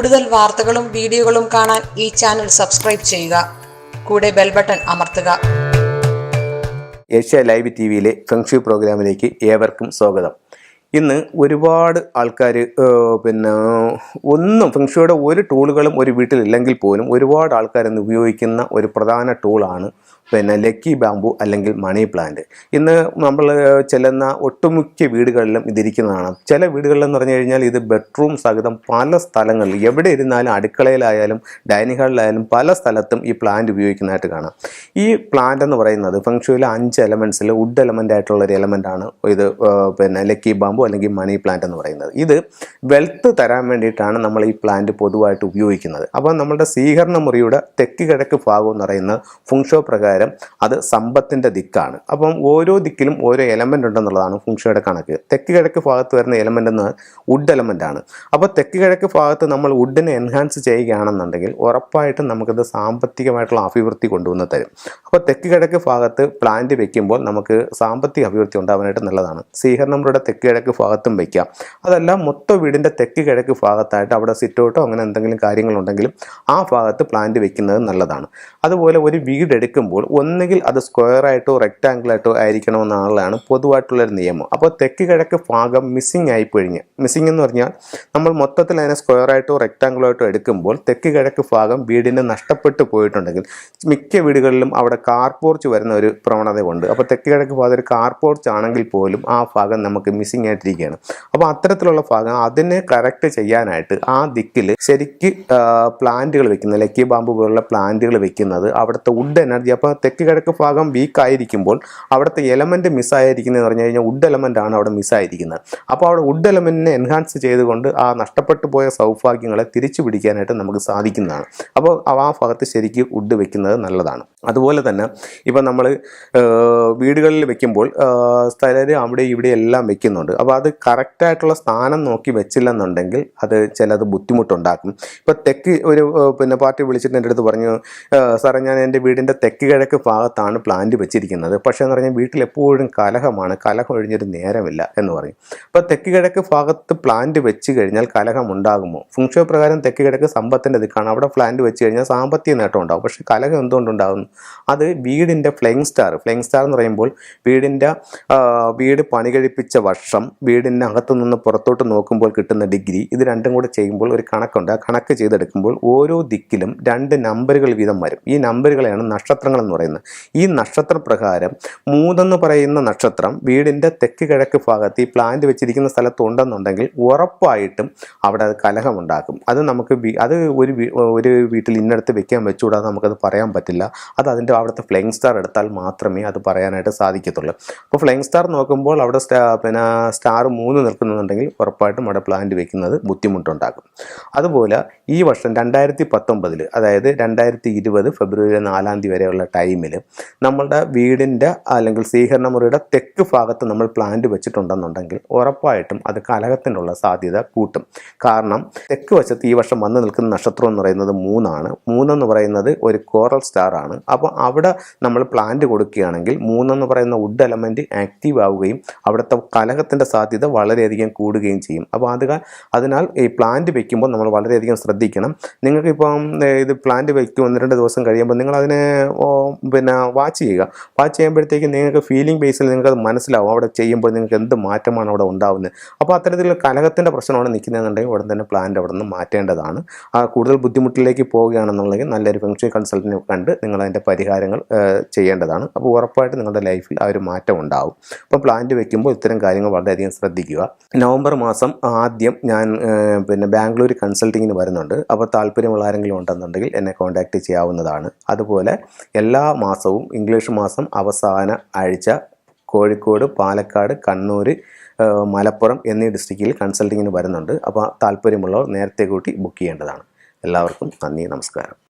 കൂടുതൽ വാർത്തകളും വീഡിയോകളും കാണാൻ ഈ ചാനൽ സബ്സ്ക്രൈബ് ചെയ്യുക. കൂടെ ബെൽ ബട്ടൺ അമർത്തുക. ഏഷ്യ ലൈവ് ടി വിയിലെ ഫെങ്ഷു പ്രോഗ്രാമിലേക്ക് ഏവർക്കും സ്വാഗതം. ഇന്ന് ഒരുപാട് ആൾക്കാർ പിന്നെ ഒന്നും ഫെങ്ഷുയുടെ ഒരു ടൂളുകളും ഒരു വീട്ടിലില്ലെങ്കിൽ പോലും ഒരുപാട് ആൾക്കാർ ഇന്ന് ഉപയോഗിക്കുന്ന ഒരു പ്രധാന ടൂളാണ് പിന്നെ ലക്കി ബാമ്പു അല്ലെങ്കിൽ മണി പ്ലാന്റ്. ഇന്ന് നമ്മൾ ചെല്ലുന്ന ഒട്ടുമിക്ക വീടുകളിലും ഇതിരിക്കുന്നതാണ്. ചില വീടുകളിലെന്ന് പറഞ്ഞു കഴിഞ്ഞാൽ ഇത് ബെഡ്റൂം സഹിതം പല സ്ഥലങ്ങളിൽ എവിടെ ഇരുന്നാലും അടുക്കളയിലായാലും ഡൈനിങ് ഹാളിലായാലും പല സ്ഥലത്തും ഈ പ്ലാന്റ് ഉപയോഗിക്കുന്നതായിട്ട് കാണാം. ഈ പ്ലാന്റ് എന്ന് പറയുന്നത് ഫെങ്ഷുവിലെ അഞ്ച് എലമെന്റ്സിൽ വുഡ് എലമെന്റ് ആയിട്ടുള്ള ഒരു എലമെന്റാണ് ഇത് പിന്നെ ലക്കി ബാമ്പു അല്ലെങ്കിൽ മണി പ്ലാന്റ് എന്ന് പറയുന്നത്. ഇത് വെൽത്ത് തരാൻ വേണ്ടിയിട്ടാണ് നമ്മൾ ഈ പ്ലാന്റ് പൊതുവായിട്ട് ഉപയോഗിക്കുന്നത്. അപ്പോൾ നമ്മുടെ സ്വീകരണ മുറിയുടെ തെക്ക് കിഴക്ക് ഭാഗം എന്ന് പറയുന്ന ഫുങ്ഷോ പ്രകാരം അത് സമ്പത്തിന്റെ ദിക്കാണ്. അപ്പം ഓരോ ദിക്കിലും ഓരോ എലമെന്റ് ഉണ്ടെന്നുള്ളതാണ് ഫുങ്ഷയുടെ കണക്ക്. തെക്ക് കിഴക്ക് ഭാഗത്ത് വരുന്ന എലമെന്റ് എന്ന് വുഡ് എലമെന്റ് ആണ്. അപ്പോൾ തെക്ക് കിഴക്ക് ഭാഗത്ത് നമ്മൾ വുഡിനെ എൻഹാൻസ് ചെയ്യുകയാണെന്നുണ്ടെങ്കിൽ ഉറപ്പായിട്ടും നമുക്കത് സാമ്പത്തികമായിട്ടുള്ള അഭിവൃദ്ധി കൊണ്ടുവന്ന് തരും. അപ്പോൾ തെക്ക് കിഴക്ക് ഭാഗത്ത് പ്ലാന്റ് വെക്കുമ്പോൾ നമുക്ക് സാമ്പത്തിക അഭിവൃദ്ധി ഉണ്ടാവാനായിട്ട് നല്ലതാണ്. സ്വീകരണമുറിയുടെ തെക്ക് കിഴക്ക് ഭാഗത്തും വയ്ക്കാം അതല്ല മൊത്തം വീടിന്റെ തെക്ക് കിഴക്ക് ഭാഗത്തായിട്ട് അവിടെ സിറ്റൗട്ടോ അങ്ങനെ എന്തെങ്കിലും കാര്യങ്ങളുണ്ടെങ്കിലും ആ ഭാഗത്ത് പ്ലാന്റ് വെക്കുന്നത് നല്ലതാണ്. അതുപോലെ ഒരു വീട് എടുക്കുമ്പോൾ ഒന്നുകിൽ അത് റെക്റ്റാങ്കിൾ ആയിട്ടോ ആയിരിക്കണമെന്നുള്ളതാണ് പൊതുവായിട്ടുള്ളൊരു നിയമം. അപ്പോൾ തെക്ക് കിഴക്ക് ഭാഗം മിസ്സിങ് ആയി പൊഴിഞ്ഞ്. മിസ്സിംഗ് എന്ന് പറഞ്ഞാൽ നമ്മൾ മൊത്തത്തിൽ അതിനെ റെക്റ്റാങ്കിൾ ആയിട്ടോ എടുക്കുമ്പോൾ തെക്ക് കിഴക്ക് ഭാഗം വീടിന് നഷ്ടപ്പെട്ടു പോയിട്ടുണ്ടെങ്കിൽ മിക്ക വീടുകളിലും അവിടെ കാർ പോർച്ച് വരുന്ന ഒരു പ്രവണതയുണ്ട്. അപ്പോൾ തെക്ക് കിഴക്ക് ഭാഗത്ത് ഒരു കാർ പോർച്ച് ആണെങ്കിൽ പോലും ആ ഭാഗം നമുക്ക് മിസ്സിംഗ് ആയിട്ടിരിക്കുകയാണ്. അപ്പോൾ അത്തരത്തിലുള്ള ഭാഗം അതിനെ കറക്റ്റ് ചെയ്യാനായിട്ട് ആ ദിക്കിൽ ശരിക്ക് പ്ലാന്റുകൾ വെക്കുന്നത് ലക്കി ബാമ്പ് പോലുള്ള പ്ലാന്റുകൾ വെക്കുന്നത് അവിടുത്തെ വുഡ് എനർജി അപ്പോൾ തെക്ക് കിഴക്ക് ഭാഗം വീക്ക് ആയിരിക്കുമ്പോൾ അവിടുത്തെ എലമെന്റ് മിസ്സായിരിക്കുന്നതെന്ന് പറഞ്ഞു കഴിഞ്ഞാൽ വുഡ് എലമെന്റ് ആണ് അവിടെ മിസ്സായിരിക്കുന്നത് അപ്പോൾ അവിടെ വുഡ് എലമെന്റിനെ എൻഹാൻസ് ചെയ്തുകൊണ്ട് ആ നഷ്ടപ്പെട്ടു പോയ സൗഭാഗ്യങ്ങളെ തിരിച്ചു പിടിക്കാനായിട്ട് നമുക്ക് സാധിക്കുന്നതാണ്. അപ്പോൾ ആ ഭാഗത്ത് ശരിക്കും വുഡ് വെക്കുന്നത് നല്ലതാണ്. അതുപോലെ തന്നെ ഇപ്പം നമ്മൾ വീടുകളിൽ വെക്കുമ്പോൾ സ്ഥലം അവിടെ ഇവിടെ എല്ലാം വെക്കുന്നുണ്ട്. അപ്പോൾ അത് കറക്റ്റായിട്ടുള്ള സ്ഥാനം നോക്കി വെച്ചില്ലെന്നുണ്ടെങ്കിൽ അത് ചിലത് ബുദ്ധിമുട്ടുണ്ടാക്കും. ഇപ്പോൾ തെക്ക് ഒരു പിന്നെ പാർട്ടി വിളിച്ചിട്ട് എന്റെ അടുത്ത് പറഞ്ഞു "ആ, സാറേ ഞാൻ എന്റെ വീടിന്റെ തെക്ക് കിഴക്ക് ഭാഗത്താണ് പ്ലാന്റ് വെച്ചിരിക്കുന്നത്. പക്ഷേ എന്ന് പറഞ്ഞാൽ വീട്ടിൽ എപ്പോഴും കലഹമാണ്. കലഹം ഒഴിഞ്ഞൊരു നേരമില്ല എന്ന് പറയും. അപ്പോൾ തെക്ക് കിഴക്ക് ഭാഗത്ത് പ്ലാന്റ് വെച്ച് കഴിഞ്ഞാൽ കലഹം ഉണ്ടാകുമോ? ഫുങ്ഷോ പ്രകാരം തെക്ക് കിഴക്ക് സമ്പത്തിന്റെ ദിക്കാണ് അവിടെ പ്ലാന്റ് വെച്ച് കഴിഞ്ഞാൽ സാമ്പത്തിക നേട്ടം ഉണ്ടാകും. പക്ഷേ കലഹം എന്തുകൊണ്ടുണ്ടാകുന്നു? അത് വീടിന്റെ ഫ്ലൈങ് സ്റ്റാർ. ഫ്ലൈങ് സ്റ്റാർ എന്ന് പറയുമ്പോൾ വീടിന്റെ വീട് പണി കഴിപ്പിച്ച വർഷം വീടിന്റെ അകത്തു നിന്ന് പുറത്തോട്ട് നോക്കുമ്പോൾ കിട്ടുന്ന ഡിഗ്രി. ഇത് രണ്ടും കൂടെ ചെയ്യുമ്പോൾ ഒരു കണക്കുണ്ട്. ആ കണക്ക് ചെയ്തെടുക്കുമ്പോൾ ഓരോ ദിക്കിലും രണ്ട് നമ്പറുകൾ വീതം വരും. ഈ നമ്പറുകളെയാണ് നക്ഷത്രങ്ങൾ എന്ന് പറയുന്നത്. ഈ നക്ഷത്ര പ്രകാരം മൂന്നെന്ന് പറയുന്ന നക്ഷത്രം വീടിന്റെ തെക്ക് കിഴക്ക് ഭാഗത്ത് ഈ പ്ലാന്റ് വെച്ചിരിക്കുന്ന സ്ഥലത്തുണ്ടെന്നുണ്ടെങ്കിൽ ഉറപ്പായിട്ടും അവിടെ അത് കലഹമുണ്ടാക്കും. അത് നമുക്ക് അത് ഒരു ഒരു വീട്ടിൽ ഇന്നടത്ത് വെക്കാൻ വെച്ചുകൂടാതെ നമുക്കത് പറയാൻ പറ്റില്ല. അത് അതിന്റെ അവിടുത്തെ ഫ്ലെയിങ് സ്റ്റാർ എടുത്താൽ മാത്രമേ അത് പറയാനായിട്ട് സാധിക്കത്തുള്ളൂ. അപ്പോൾ ഫ്ലെയിങ് സ്റ്റാർ നോക്കുമ്പോൾ അവിടെ പിന്നെ സ്റ്റാർ മൂന്ന് നിൽക്കുന്നുണ്ടെങ്കിൽ ഉറപ്പായിട്ടും അവിടെ പ്ലാന്റ് വെക്കുന്നത് ബുദ്ധിമുട്ടുണ്ടാക്കും. അതുപോലെ ഈ വർഷം രണ്ടായിരത്തി പത്തൊമ്പതിൽ അതായത് രണ്ടായിരത്തി ഇരുപത് ഫെബ്രുവരി നാലാം തീയതി വരെയുള്ള ടൈമിൽ നമ്മളുടെ വീടിന്റെ അല്ലെങ്കിൽ സ്വീകരണ മുറിയുടെ തെക്ക് ഭാഗത്ത് നമ്മൾ പ്ലാന്റ് വെച്ചിട്ടുണ്ടെന്നുണ്ടെങ്കിൽ ഉറപ്പായിട്ടും അത് കലഹത്തിനുള്ള സാധ്യത കൂട്ടും. കാരണം തെക്ക് വശത്ത് ഈ വർഷം വന്നു നിൽക്കുന്ന നക്ഷത്രം എന്ന് പറയുന്നത് മൂന്നാണ്. മൂന്നെന്ന് പറയുന്നത് ഒരു കോറൽ സ്റ്റാർ ആണ്. അപ്പോൾ അവിടെ നമ്മൾ പ്ലാന്റ് കൊടുക്കുകയാണെങ്കിൽ മൂന്നെന്ന് പറയുന്ന വുഡ് എലമെന്റ് ആക്റ്റീവ് ആവുകയും അവിടുത്തെ കലഹത്തിന്റെ സാധ്യത വളരെയധികം കൂടുകയും ചെയ്യും. അപ്പോൾ അത് അതിനാൽ ഈ പ്ലാന്റ് വെക്കുമ്പോൾ നമ്മൾ വളരെയധികം ശ്രദ്ധിക്കണം. നിങ്ങൾക്കിപ്പം ഇത് പ്ലാന്റ് വെക്കും ഒന്ന് രണ്ട് ദിവസം കഴിയുമ്പോൾ നിങ്ങൾ അതിനെ പിന്നെ വാച്ച് ചെയ്യുക. വാച്ച് ചെയ്യുമ്പോഴത്തേക്ക് നിങ്ങൾക്ക് ഫീലിംഗ് ബേസിൽ നിങ്ങൾക്ക് അത് മനസ്സിലാവും. അവിടെ ചെയ്യുമ്പോൾ നിങ്ങൾക്ക് എന്ത് മാറ്റമാണ് അവിടെ ഉണ്ടാവുന്നത്. അപ്പോൾ അത്തരത്തിലുള്ള കലഹത്തിന്റെ പ്രശ്നമാണ് നിൽക്കുന്നതെന്നുണ്ടെങ്കിൽ ഉടൻ തന്നെ പ്ലാന്റ് അവിടെ നിന്ന് മാറ്റേണ്ടതാണ് കൂടുതൽ ബുദ്ധിമുട്ടിലേക്ക് പോവുകയാണെന്നുണ്ടെങ്കിൽ നല്ലൊരു ഫംഗ്ഷൻ കൺസൾട്ടിനെ കണ്ട് നിങ്ങൾ അതിന്റെ പരിഹാരങ്ങൾ ചെയ്യേണ്ടതാണ്. അപ്പോൾ ഉറപ്പായിട്ട് നിങ്ങളുടെ ലൈഫിൽ ആ ഒരു മാറ്റം ഉണ്ടാവും. അപ്പോൾ പ്ലാന്റ് വെക്കുമ്പോൾ ഇത്തരം കാര്യങ്ങൾ വളരെയധികം ശ്രദ്ധിക്കുക. നവംബർ മാസം ആദ്യം ഞാൻ പിന്നെ ബാംഗ്ലൂർ കൺസൾട്ടിങ്ങിന് വരുന്നുണ്ട്. അപ്പോൾ താല്പര്യമുള്ള ആരെങ്കിലും ഉണ്ടെന്നുണ്ടെങ്കിൽ എന്നെ കോൺടാക്റ്റ് ചെയ്യാവുന്നതാണ്. അതുപോലെ എല്ലാ മാസവും ഇംഗ്ലീഷ് മാസം അവസാന ആഴ്ച കോഴിക്കോട് പാലക്കാട് കണ്ണൂർ മലപ്പുറം എന്നീ ഡിസ്ട്രിക്റ്റിൽ കൺസൾട്ടിങ്ങിന് വരുന്നുണ്ട്. അപ്പോൾ താല്പര്യമുള്ളവർ നേരത്തെ കൂട്ടി ബുക്ക് ചെയ്യേണ്ടതാണ്. എല്ലാവർക്കും നന്ദി നമസ്കാരം.